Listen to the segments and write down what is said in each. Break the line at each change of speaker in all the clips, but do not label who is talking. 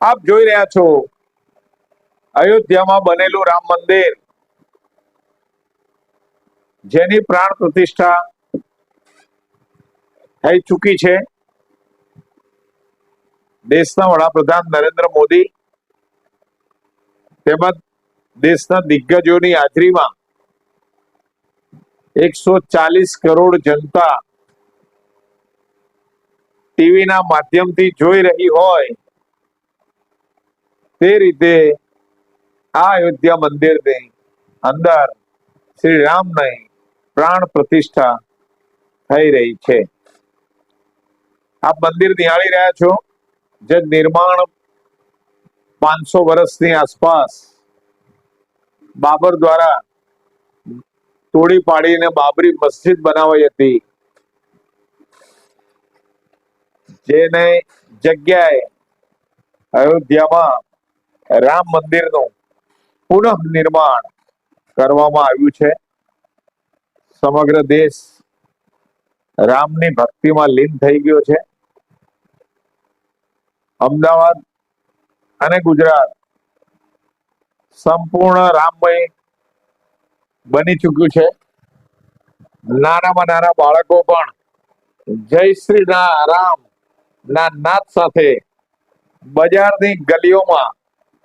આપ જોઈ રહ્યા છો અયોધ્યામાં બનેલું રામ મંદિર, જેની પ્રાણ પ્રતિષ્ઠા થઈ ચૂકી છે. દેશના વડાપ્રધાન નરેન્દ્ર મોદી તેમજ દેશના દિગ્ગજોની હાજરીમાં એકસો ચાલીસ કરોડ જનતા ટીવીના માધ્યમથી જોઈ રહી હોય તે રીતે આ અયોધ્યા મંદિરની અંદર શ્રી રામની પ્રાણ પ્રતિષ્ઠા થઈ રહી છે. આપ મંદિર નિહાળી રહ્યા છો? જે નિર્માણ પાંચસો વર્ષની આસપાસ બાબર દ્વારા તોડી પાડીને બાબરી મસ્જિદ બનાવાઈ હતી. જેને જગ્યાએ અયોધ્યામાં રામ મંદિરનું પુનઃ નિર્માણ કરવામાં આવ્યું છે. સમગ્ર દેશ રામની ભક્તિમાં લીન થઈ ગયો છે. અમદાવાદ અને ગુજરાત સંપૂર્ણ રામમય બની ચૂક્યું છે. નાનામાં નાના બાળકો પણ જય શ્રી રામ ના નાદ સાથે બજારની ગલીઓમાં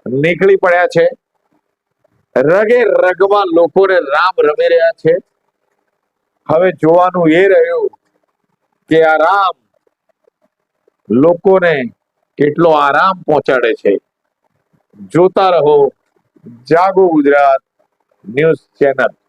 નીકળી પડ્યા છે. રગે રગમાં લોકોને રામ રમી રહ્યા છે. હવે જોવાનું એ રહ્યું કે આ રામ લોકોને કેટલો આરામ પહોંચાડે છે. જોતા રહો. જાગો ગુજરાત ન્યૂઝ ચેનલ.